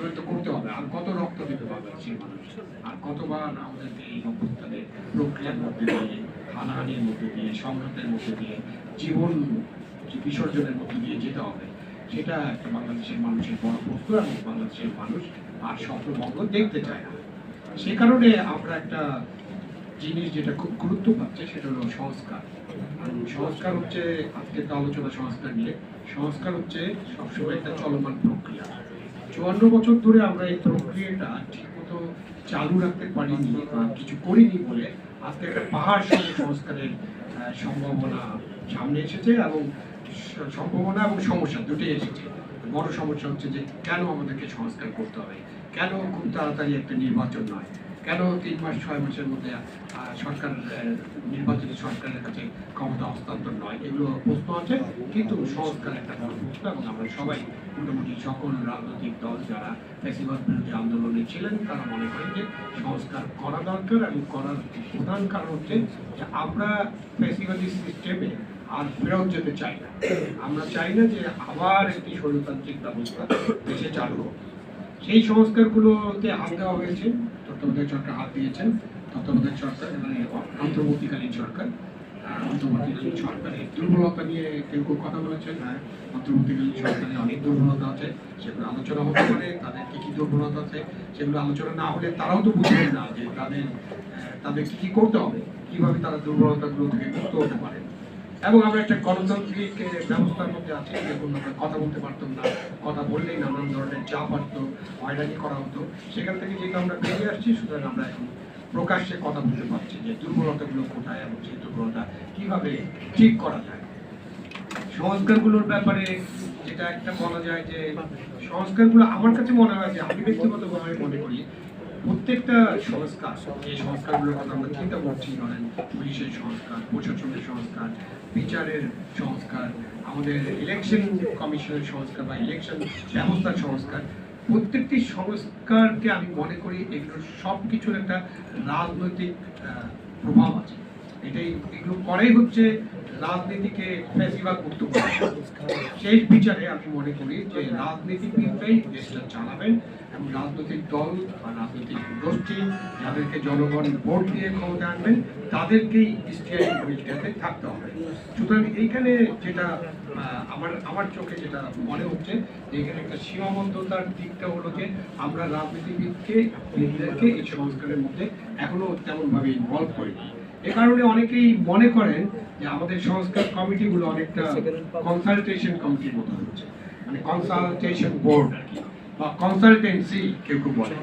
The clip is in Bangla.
বাস্তবায়িত করতে হবে। আর কত রক্ত দিতে বাংলাদেশের মানুষ? আর কতবার আমাদেরকে এই অভ্যুত্থানের প্রক্রিয়ার মধ্যে দিয়ে, হানাহানির মধ্যে দিয়ে, সংঘাতের মধ্যে দিয়ে, জীবন বিসর্জনের মধ্যে দিয়ে যেতে হবে, সেটা একটা বাংলাদেশের মানুষের বড় প্রশ্ন এবং বাংলাদেশের মানুষ আর স্বপ্নভঙ্গ দেখতে চায় না। সে কারণে আমরা একটা জিনিস যেটা খুব গুরুত্ব পাচ্ছে, সেটা হলো সংস্কার। সংস্কার হচ্ছে আজকে তো আলোচনা সংস্কার নিয়ে। সংস্কার হচ্ছে সবসময় একটা চলমান প্রক্রিয়া। চুয়ান্ন বছর ধরে আমরা এই প্রক্রিয়াটা ঠিকমতো চালু রাখতে পারিনি বা কিছু করিনি বলে আজকে একটা পাহাড় সংস্কারের সম্ভাবনা সামনে এসেছে এবং সম্ভাবনা এবং সমস্যা দুটোই এসেছে। বড় সমস্যা হচ্ছে যে কেন আমাদেরকে সংস্কার করতে হবে? কেন খুব তাড়াতাড়ি একটা নির্বাচন নয়? কেন তিন মাস, ছয় মাসের মধ্যে সরকার নির্বাচিত সরকারের কাছে ক্ষমতা হস্তান্তর নয়? এগুলো প্রশ্ন আছে, কিন্তু সংস্কার একটা বড় প্রশ্ন, এবং আমরা সবাই মোটামুটি সকল রাজনৈতিক দল যারা ফেসিবাদ বিরোধী আন্দোলনে ছিলেন, তারা মনে করেন যে সংস্কার করা দরকার এবং করার প্রধান কারণ হচ্ছে যে আমরা ফেসিবাদী সিস্টেমে আর ফেরত যেতে চাই না। আমরা চাই না যে আবার একটি স্বৈরতান্ত্রিক ব্যবস্থা দেশে চালু সেই সংস্কারগুলোতে হাত দেওয়া হয়েছে। তত্ত্বাবধায়ক সরকার হাত দিয়েছেন। তত্ত্বাবধায়ক সরকার মানে অন্তর্বর্তীকালীন সরকার। অন্তর্বর্তীকালীন সরকারের দুর্বলতা নিয়ে কেউ কেউ কথা বলেছেন। অন্তর্বর্তীকালীন সরকারের অনেক দুর্বলতা আছে, সেগুলো আলোচনা হতে পারে। তাদের কি কি দুর্বলতা আছে সেগুলো আলোচনা না হলে তারাও তো বুঝবেন না যে তাদের তাদের কি করতে হবে, কীভাবে তারা দুর্বলতাগুলো থেকে মুক্ত হতে পারে। এবং আমরা একটা গণতান্ত্রিক ব্যবস্থার মধ্যে আছি যেরকম আমরা কথা বলতে পারতাম না, কথা বললেই নানান ধরনের চাপ আসতো, হয়রানি করা হতো। সেখান থেকে যেহেতু আমরা বেরিয়ে আসছি, সুতরাং আমরা এখন প্রকাশ্যে কথা বলতে পারছি যে দুর্বলতাগুলো কোথায় এবং সেই দুর্বলতা কীভাবে ঠিক করা যায়। সংস্কারগুলোর ব্যাপারে যেটা একটা বলা যায় যে, সংস্কারগুলো আমার কাছে মনে হয় যে আমি ব্যক্তিগতভাবে মনে করি প্রত্যেকটা সংস্কার যে সংস্কারগুলোর কথা আমরা চিন্তা করছি, ধরেন পুলিশের সংস্কার, প্রশাসনের সংস্কার, বিচারের সংস্কার, আমাদের ইলেকশন কমিশনের সংস্কার বা ইলেকশন ব্যবস্থার সংস্কার। প্রত্যেকটি সংস্কারকে আমি মনে করি এগুলো সব কিছুর একটা রাজনৈতিক প্রভাব আছে। এটাই, এগুলো করেই হচ্ছে রাজনীতিকে ফেসিবাদ মুক্ত সেই বিচারে আমি মনে করি যে রাজনীতিবিদরাই দেশটা চালাবেন এবং রাজনৈতিক দল বা রাজনৈতিক গোষ্ঠী যাদেরকে জনগণ ভোট দিয়ে ক্ষমতা আনবেন, তাদেরকেই স্টিয়ারিং থাকতে হবে। সুতরাং এইখানে যেটা আমার আমার চোখে যেটা মনে হচ্ছে যে এখানে একটা সীমাবদ্ধতার দিকটা হলো যে আমরা রাজনীতিবিদকে বিদদেরকে এই সংস্কারের মধ্যে এখনও তেমনভাবে ইনভলভ করিনি। এ কারণে অনেকেই মনে করেন যে আমাদের সংস্কার কমিটিগুলো অনেকটা কনসালটেশন কমিটির মতো হচ্ছে। মানে কনসালটেশন বোর্ড বা কনসালটেন্সি কেউ কেউ বলে।